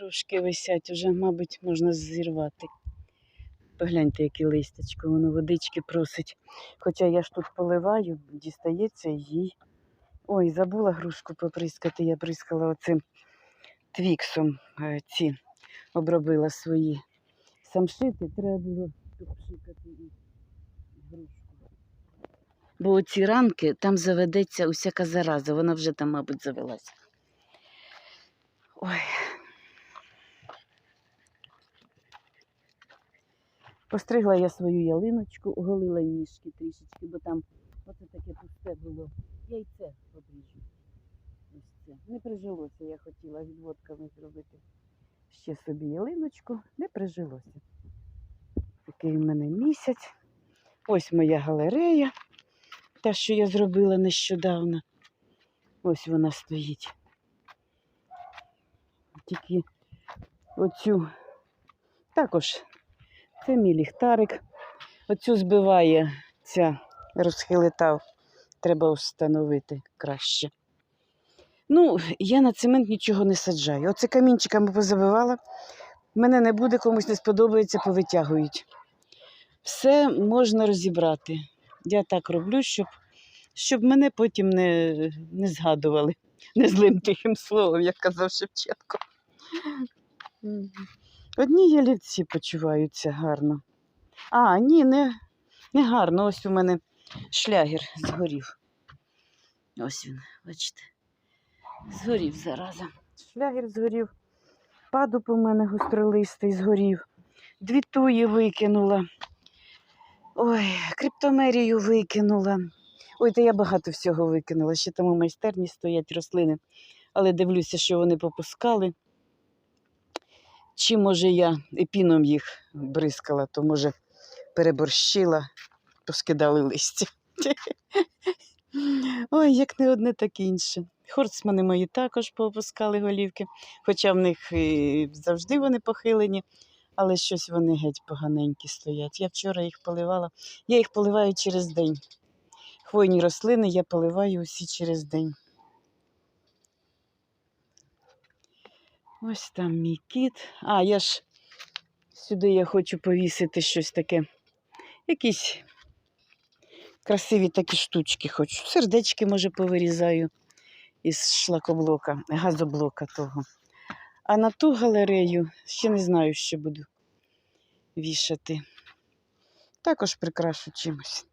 Трошки висять, уже, мабуть, можна зірвати. Погляньте, яке листячко, воно водички просить. Хоча я ж тут поливаю, дістається їй. Ой, забула грушку поприскати, я прискала оцим твіксом е, ці обробила свої самшити, треба було попшикати і грушку. Бо оці ранки там заведеться усяка зараза, вона вже там, мабуть, завелася. Ой. Постригла я свою ялиночку, оголила ніжки трішечки, бо там оце таке пусте було. Яйце обріжу. Ось це. Не прижилося, я хотіла відводками зробити ще собі ялиночку, не прижилося. Такий в мене місяць. Ось моя галерея, та, що я зробила нещодавно. Ось вона стоїть. Тільки оцю також це мій ліхтарик. Оцю збиває ця розхилитав. Треба встановити краще. Ну, я на цемент нічого не саджаю. Оце камінчиками позабивала. Мене не буде, комусь не сподобається, повитягують. Все можна розібрати. Я так роблю, щоб, щоб мене потім не, не згадували незлим тихим словом, як казав Шевченко. Одні ялівці почуваються гарно. А, ні, не, не гарно. Ось у мене шлягер згорів. Ось він, бачите. Згорів зараза. Шлягер згорів. Падуб у мене гостролистий згорів. Дві туї викинула. Ой, криптомерію викинула. Ой, та я багато всього викинула. Ще там у майстерні стоять рослини. Але дивлюся, що вони попускали. Чи може я епіном їх бризкала, то може переборщила, поскидали листя. Ой, як не одне, так і інше. Хорцмани мої також попускали голівки, хоча в них і завжди вони похилені, але щось вони геть поганенькі стоять. Я вчора їх поливала. Я їх поливаю через день. Хвойні рослини я поливаю усі через день. Ось там мій кіт. А, я ж сюди я хочу повісити щось таке. Якісь красиві такі штучки хочу. Сердечки, може, повирізаю із шлакоблока, газоблока того. А на ту галерею ще не знаю, що буду вішати. Також прикрашу чимось.